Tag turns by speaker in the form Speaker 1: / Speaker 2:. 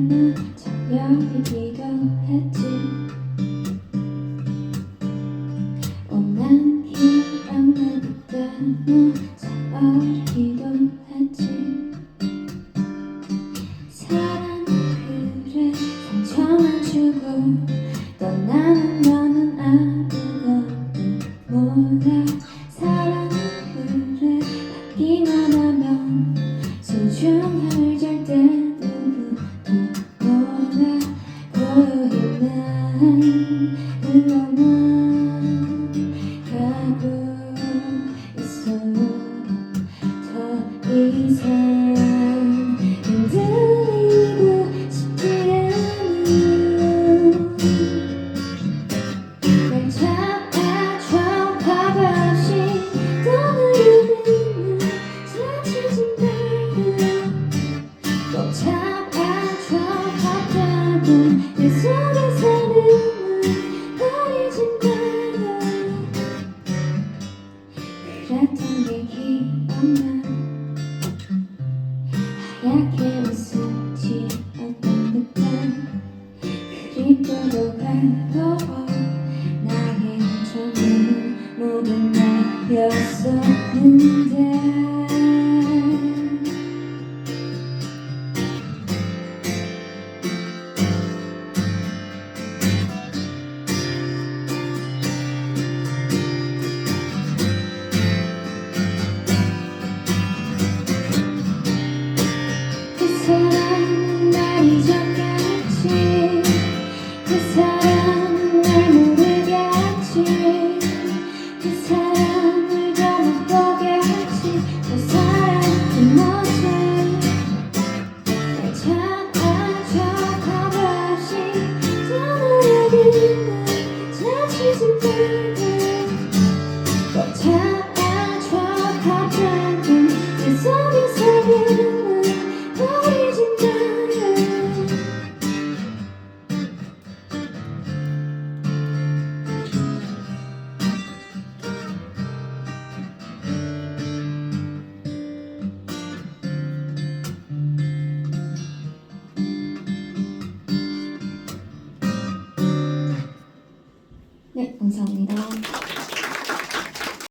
Speaker 1: 만나 저녁이기도 했지 온난 희망의 그때 너 서버리기도 했 지？사 랑 그래 상처만 주고 흘러만 가고 있어 더 이상 흔들리고 싶지 않아 날 잡아줘 봐봐 시간을 흘리는 사치지 말고 꼭 잡아줘. 봤다고 내 속에 그랬던 게 기억나? 하얗게 웃었지 어떤 듯한 그리고도 외로워 나의 처음은 모든 나였었는데 네, 감사합니다.